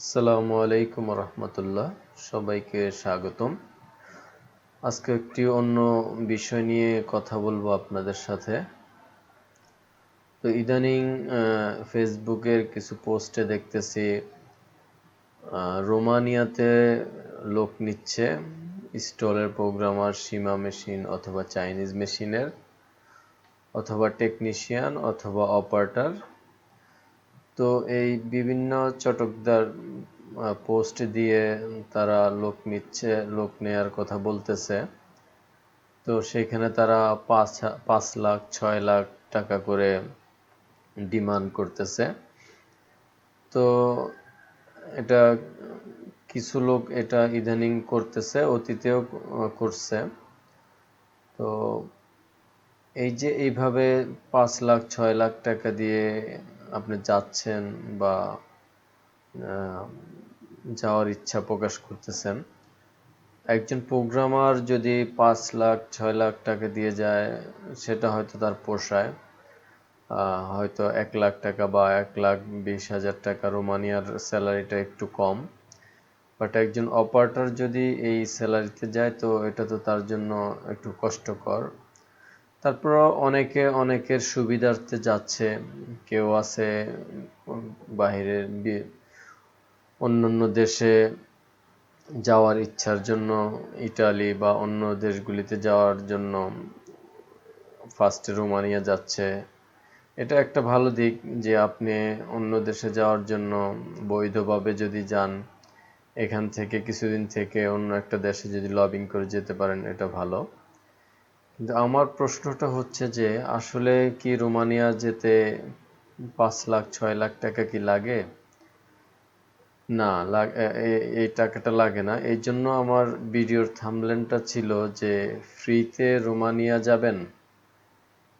আসসালামু আলাইকুম রহমতুল্লাহ সবাইকে স্বাগতম। আজকে একটি অন্য বিষয় নিয়ে কথা বলব আপনাদের সাথে। তো ইদানিং ফেসবুকের কিছু পোস্টে দেখতেছি রোমানিয়াতে লোক নিচ্ছে স্টলের প্রোগ্রামার, সীমা মেশিন অথবা চাইনিজ মেশিনের, অথবা টেকনিশিয়ান অথবা অপারেটর। তো এই বিভিন্ন চটকদার পোস্ট দিয়ে তারা লোক নিচ্ছে, লোক নেয়ার কথা বলতেছে। তো সেখানে তারা পাঁচ পাঁচ লাখ, ছয় লাখ টাকা করে ডিমান্ড করতেছে। তো এটা কিছু লোক এটা ইদানিং করতেছে, অতীতেও করছে। তো এই যে এইভাবে পাঁচ লাখ, ছয় লাখ টাকা দিয়ে আপনি যাচ্ছেন বা যাওয়ার ইচ্ছা প্রকাশ করতেছেন, একজন প্রোগ্রামার যদি পাঁচ লাখ, ছয় লাখ টাকা দিয়ে যায়, সেটা হয়তো তার পোষায়। হয়তো এক লাখ টাকা বা এক লাখ বিশ হাজার টাকা রোমানিয়ার স্যালারিটা একটু কম। বাট একজন অপারেটর যদি এই স্যালারিতে যায়, তো এটা তো তার জন্য একটু কষ্টকর। তারপর অনেকে, অনেকের সুবিধার্থে যাচ্ছে। কেউ আছে বাহিরের বি- অন্যান্য দেশে যাওয়ার ইচ্ছার জন্য, ইটালি বা অন্য দেশগুলিতে যাওয়ার জন্য ফার্স্টে রোমানিয়া যাচ্ছে। এটা একটা ভালো দিক যে আপনি অন্য দেশে যাওয়ার জন্য বৈধভাবে যদি যান, এখান থেকে কিছুদিন থেকে অন্য একটা দেশে যদি লবিং করে যেতে পারেন, এটা ভালো। আমার প্রশ্নটা হচ্ছে যে, আসলে কি রোমানিয়া যেতে পাঁচ লাখ, ছয় লাখ টাকা কি লাগে? না এই টাকাটা লাগে না। এই জন্য আমার ভিডিওর থামলেনটা ছিল যে, ফ্রিতে রোমানিয়া যাবেন?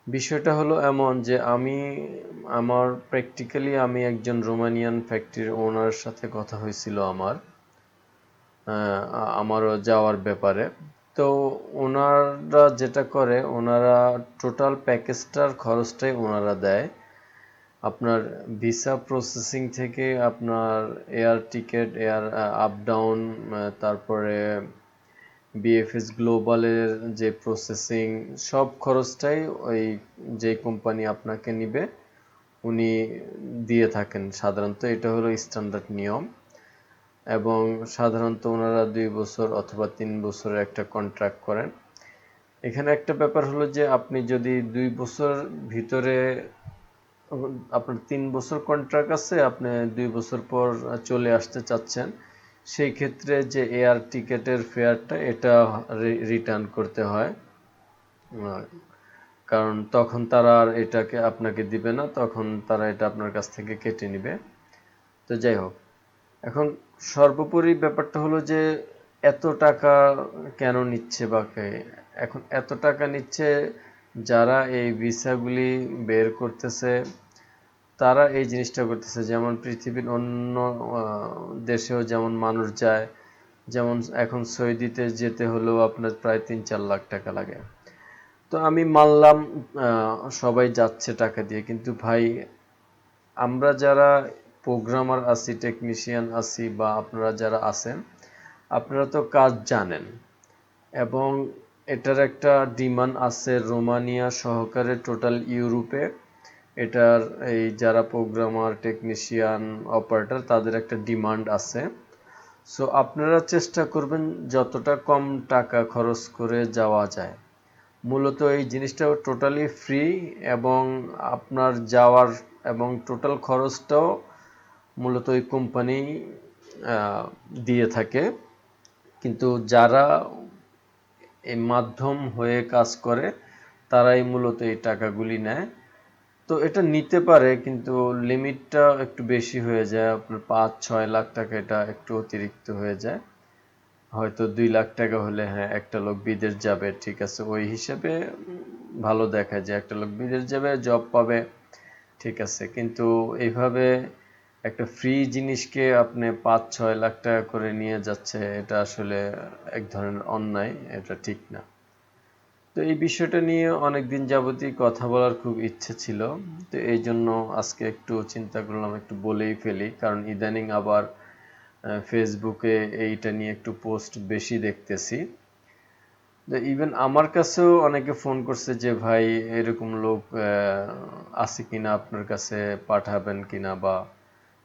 বিষয়টা হলো এমন যে, আমি, আমার প্র্যাকটিক্যালি আমি একজন রোমানিয়ান ফ্যাক্টরির ওনার সাথে কথা হয়েছিল আমার আমারও যাওয়ার ব্যাপারে। তো ওনারা যেটা করে, ওনারা টোটাল প্যাকেজটার খরচটাই ওনারা দেয়। আপনার ভিসা প্রসেসিং থেকে আপনার air ticket air up down তারপরে বিএফএস গ্লোবালের যে প্রসেসিং সব খরচটাই ওই যে কোম্পানি আপনাকে নিবে, উনি দিয়ে থাকেন। সাধারণত এটা হলো স্ট্যান্ডার্ড নিয়ম। এবং সাধারণত ওনারা দুই বছর অথবা তিন বছরের একটা কন্ট্রাক্ট করেন। এখানে একটা ব্যাপার হলো যে, আপনি যদি দুই বছর ভিতরে, আপনার তিন বছর কন্ট্রাক্ট আছে, আপনি দুই বছর পর চলে আসতে চাচ্ছেন, সেই ক্ষেত্রে যে এয়ার টিকেটের ফেয়ারটা এটা রিটার্ন করতে হয়। কারণ তখন তারা আর এটাকে আপনাকে দিবে না, তখন তারা এটা আপনার কাছ থেকে কেটে নিবে। তো যাই হোক এখন সর্বোপরি ব্যাপারটা হলো যে এত টাকা কেন নিচ্ছে বা কে- এখন এত টাকা নিচ্ছে যারা এই ভিসাগুলি বের করতেছে, তারা এই জিনিসটা করতেছে। যেমন পৃথিবীর অন্য দেশেও যেমন মানুষ যায়, যেমন এখন সৌদিতে যেতে হলেও আপনার প্রায় তিন চার লাখ টাকা লাগে। তো আমি মানলাম সবাই যাচ্ছে টাকা দিয়ে। কিন্তু ভাই, আমরা যারা প্রোগ্রামার আছি টেকনিশিয়ান আছি বা আপনারা যারা আছেন, আপনারা তো কাজ জানেন। এবং এটার একটা ডিমান্ড আছে রোমানিয়া সহকারে টোটাল ইউরোপে। এটার এই যারা প্রোগ্রামার টেকনিশিয়ান অপারেটর তাদের একটা ডিমান্ড আছে। সো আপনারা চেষ্টা করবেন যতটা কম টাকা খরচ করে যাওয়া যায়। মূলত এই জিনিসটা টোটালি ফ্রি এবং আপনার যাওয়ার এবং টোটাল খরচটাও মূলত ওই কোম্পানি দিয়ে থাকে। কিন্তু যারা এই মাধ্যম হয়ে কাজ করে, তারাই মূলত এই টাকাগুলি নেয়। তো এটা নিতে পারে, কিন্তু লিমিটটা একটু বেশি হয়ে যায়। আপনার পাঁচ, ছয় লাখ টাকা এটা একটু অতিরিক্ত হয়ে যায়। হয়তো দুই লাখ টাকা হলে হ্যাঁ একটা লোক বিদেশ যাবে, ঠিক আছে, ওই হিসেবে ভালো দেখা যায় একটা লোক বিদেশ যাবে জব পাবে, ঠিক আছে। কিন্তু এইভাবে একটা ফ্রি জিনিসকে আপনি পাঁচ ছয় লাখ টাকা করে নিয়ে যাচ্ছে, এটা আসলে এক ধরনের অন্যায়, এটা ঠিক না। তো এই বিষয়টা নিয়ে অনেক দিন যাবতই কথা বলার খুব ইচ্ছে ছিল, তো এই জন্য আজকে একটু চিন্তা করলাম, একটু বলেই ফেলি। কারণ ইদানিং আবার ফেসবুকে এইটা নিয়ে একটু পোস্ট বেশি দেখতেছি। ইভেন আমার কাছেও অনেকে ফোন করছে যে, ভাই, এরকম লোক আছে কিনা আপনার কাছে, পাঠাবেন কিনা বা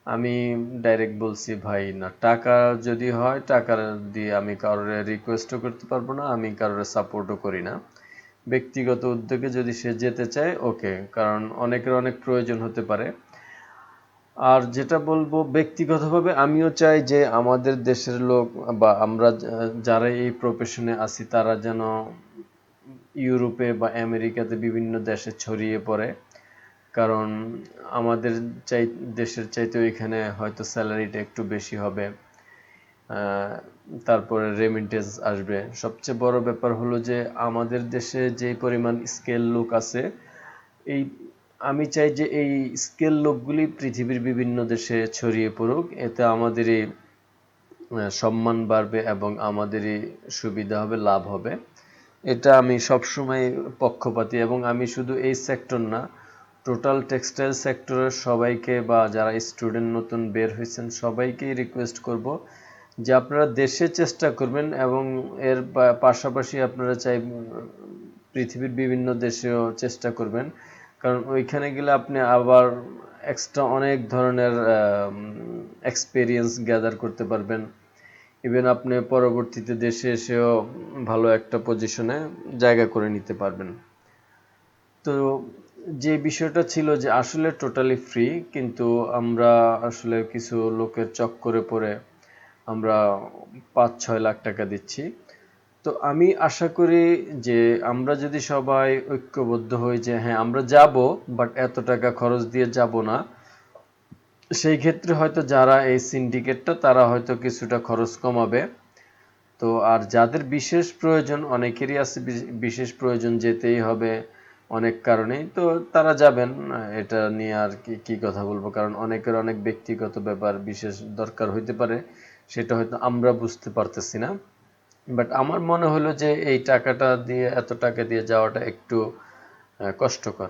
আমি ডাইরেক্ট বলছি, ভাই, না, টাকা যদি হয়, টাকা দিয়ে আমি কারোর রিকোয়েস্টও করতে পারব না, আমি কারোর সাপোর্টও করি না। ব্যক্তিগত উদ্যোগে যদি সে যেতে চায়, ওকে, কারণ অনেকের অনেক প্রয়োজন হতে পারে। আর যেটা বলব, ব্যক্তিগতভাবে আমিও চাই যে আমাদের দেশের লোক বা আমরা যারা এই প্রফেশনে আছি, তারা যেন ইউরোপে বা আমেরিকাতে বিভিন্ন দেশে ছড়িয়ে পড়ে। কারণ আমাদের চাই, দেশের চাইতে এখানে হয়তো স্যালারিটা একটু বেশি হবে। তারপরে রেমিটেন্স আসবে। সবচেয়ে বড় ব্যাপার হলো যে, আমাদের দেশে যে পরিমাণ স্কেল লোক আছে, এই, আমি চাই যে এই স্কেল লোকগুলি পৃথিবীর বিভিন্ন দেশে ছড়িয়ে পড়ুক। এতে আমাদেরই সম্মান বাড়বে এবং আমাদেরই সুবিধা হবে, লাভ হবে। এটা আমি সবসময় পক্ষপাতী এবং আমি শুধু এই সেক্টর না টোটাল টেক্সটাইল সেক্টরের সবাইকে বা যারা স্টুডেন্ট নতুন বের হয়েছেন, সবাইকেই রিকোয়েস্ট করব যে আপনারা দেশে চেষ্টা করবেন এবং এর পাশাপাশি আপনারা চাই পৃথিবীর বিভিন্ন দেশেও চেষ্টা করবেন। কারণ ওইখানে গেলে আপনি আবার এক্সট্রা অনেক ধরনের এক্সপেরিয়েন্স গ্যাদার করতে পারবেন। ইভেন আপনি পরবর্তীতে দেশে এসেও ভালো একটা পজিশনে জায়গা করে নিতে পারবেন। তো যে বিষয়টা ছিল যে আসলে টোটালি ফ্রি কিন্তু আমরা আসলে কিছু লোকের চক্করে পড়ে আমরা পাঁচ ছয় লাখ টাকা দিচ্ছি। তো আমি আশা করি যে আমরা যদি সবাই ঐক্যবদ্ধ হই যে হ্যাঁ আমরা যাব বাট এত টাকা খরচ দিয়ে যাব না। সেই ক্ষেত্রে হয়তো যারা এই সিন্ডিকেটটা তারা হয়তো কিছুটা খরচ কমাবে। তো আর যাদের বিশেষ প্রয়োজন, অনেকেরই আছে বিশেষ প্রয়োজন যেতেই হবে। অনেক কারণেই। তো তারা যাবেন, এটা নিয়ে আর কি কি কথা বলব? কারণ অনেকের অনেক ব্যক্তিগত ব্যাপার বিশেষ দরকার হইতে পারে, সেটা হয়তো আমরা বুঝতে পারতেছি না। বাট আমার মনে হলো যে এই টাকাটা দিয়ে, এত টাকা দিয়ে যাওয়াটা একটু কষ্টকর।